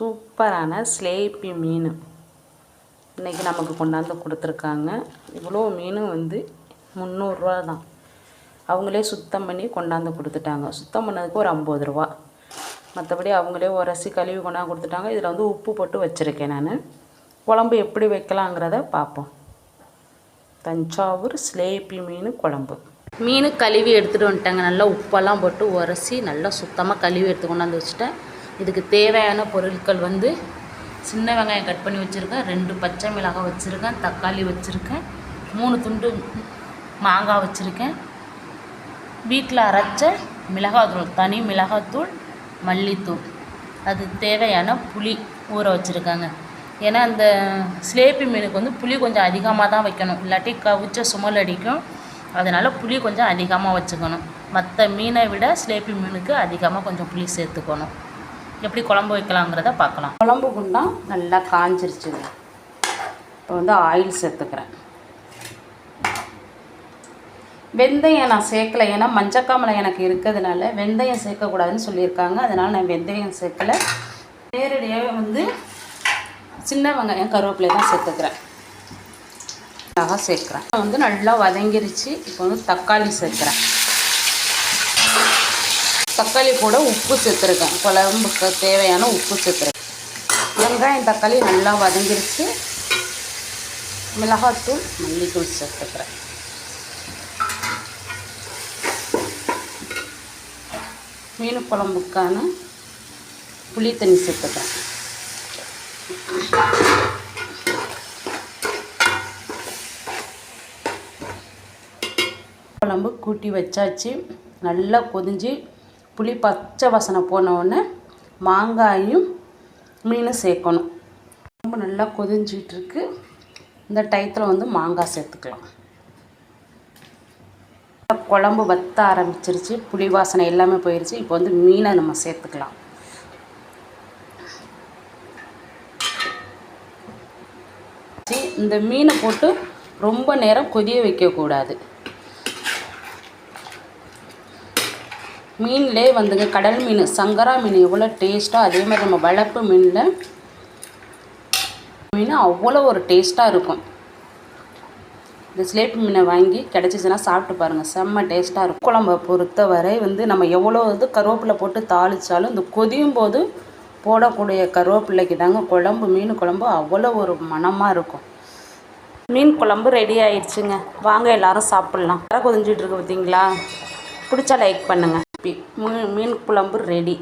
சூப்பரான ஸ்லேப்பி மீன். இன்றைக்கி நமக்கு கொண்டாந்து கொடுத்துருக்காங்க. இவ்வளோ மீனும் வந்து முந்நூறுரூவா தான். அவங்களே சுத்தம் பண்ணி கொண்டாந்து கொடுத்துட்டாங்க. சுத்தம் பண்ணதுக்கு ஒரு ஐம்பது ரூபா. மற்றபடி அவங்களே உரசி கழுவி கொண்டாந்து கொடுத்துட்டாங்க. இதில் வந்து உப்பு போட்டு வச்சுருக்கேன் நான். குழம்பு எப்படி வைக்கலாங்கிறத பார்ப்போம். தஞ்சாவூர் ஸ்லேப்பி மீன் குழம்பு. மீன் கழுவி எடுத்துகிட்டு வந்துட்டாங்க. நல்லா உப்பெல்லாம் போட்டு உரசி நல்லா சுத்தமாக கழுவி எடுத்து கொண்டாந்து வச்சுட்டேன். இதுக்கு தேவையான பொருட்கள் வந்து சின்ன வெங்காயம் கட் பண்ணி வச்சுருக்கேன். ரெண்டு பச்சை மிளகாய் வச்சுருக்கேன் தக்காளி வச்சுருக்கேன் மூணு துண்டு மாங்காய் வச்சுருக்கேன். வீட்டில் அரைச்ச மிளகாத்தூள் தனி மிளகாத்தூள் மல்லித்தூள். அது தேவையான புளி ஊற வச்சுருக்காங்க. ஏன்னா அந்த ஸ்லேப்பி மீனுக்கு வந்து புளி கொஞ்சம் அதிகமாக தான் வைக்கணும். இல்லாட்டி கவிச்ச சுமல் அடிக்கும். அதனால் புளி கொஞ்சம் அதிகமாக வச்சுக்கணும். மற்ற மீனை விட ஸ்லேப்பி மீனுக்கு அதிகமாக கொஞ்சம் புளி சேர்த்துக்கணும். எப்படி குழம்பு வைக்கலாங்கிறத பார்க்கலாம். குழம்பு குண்டான் நல்லா காஞ்சிருச்சுங்க. இப்போ வந்து ஆயில் சேர்த்துக்கிறேன். வெந்தயம் நான் சேர்க்கல. ஏன்னா மஞ்சக்காமலை எனக்கு இருக்கிறதுனால வெந்தயம் சேர்க்கக்கூடாதுன்னு சொல்லியிருக்காங்க. அதனால் நான் வெந்தயம் சேர்க்கலை. நேரடியாக வந்து சின்ன வெங்காயம் கருவேப்பிலை தான் சேர்த்துக்கிறேன். மிளகா சேர்க்குறேன். வந்து நல்லா வதங்கிருச்சு. இப்போ வந்து தக்காளி சேர்க்குறேன். தக்காளி கூட உப்பு சேர்த்துருக்கேன். குழம்புக்கு தேவையான உப்பு சேர்த்துருக்கேன். வெங்காயம் தக்காளி நல்லா வதங்கிருச்சு. மிளகாத்தூள் மல்லித்தூள் சேர்த்துக்கிறேன். மீன் குழம்புக்கான புளி தண்ணி சேர்த்துக்கிறேன். குழம்பு கூட்டி வச்சாச்சு. நல்லா கொதிஞ்சு புளி பச்சை வாசனை போனவுடனே மாங்காயும் மீனும் சேர்க்கணும். ரொம்ப நல்லா கொதிஞ்சிட்டு இருக்கு இந்த டயத்தில் வந்து மாங்காய் சேர்த்துக்கலாம். குழம்பு வத்த ஆரம்பிச்சிருச்சு. புளி வாசனை எல்லாமே போயிடுச்சு இப்போ வந்து மீனை நம்ம சேர்த்துக்கலாம். இந்த மீனை போட்டு ரொம்ப நேரம் கொதிய வைக்கக்கூடாது. மீன்லே வந்துங்க கடல் மீன் சங்கரா மீன் எவ்வளோ டேஸ்ட்டாக அதே மாதிரி நம்ம வளர்ப்பு மீனில் மீன் அவ்வளோ ஒரு டேஸ்ட்டாக இருக்கும். இந்த சிலேபி மீனை வாங்கி கிடச்சிச்சின்னா சாப்பிட்டு பாருங்கள் செம்ம டேஸ்ட்டாக இருக்கும். குழம்பை பொறுத்தவரை வந்து நம்ம எவ்வளோ இது கருவேப்பிலை போட்டு தாளித்தாலும் இந்த கொதியும் போது போடக்கூடிய கருவேப்பிலைக்கு தாங்க குழம்பு மீன் குழம்பு அவ்வளோ ஒரு மணமாக இருக்கும். மீன் குழம்பு ரெடி ஆயிடுச்சுங்க. வாங்க எல்லாரும் சாப்பிட்லாம். வர கொதிஞ்சிட்டு இருக்கு பார்த்தீங்களா? பிடிச்சா லைக் பண்ணுங்கள் மீன் குழம்பு ரெடி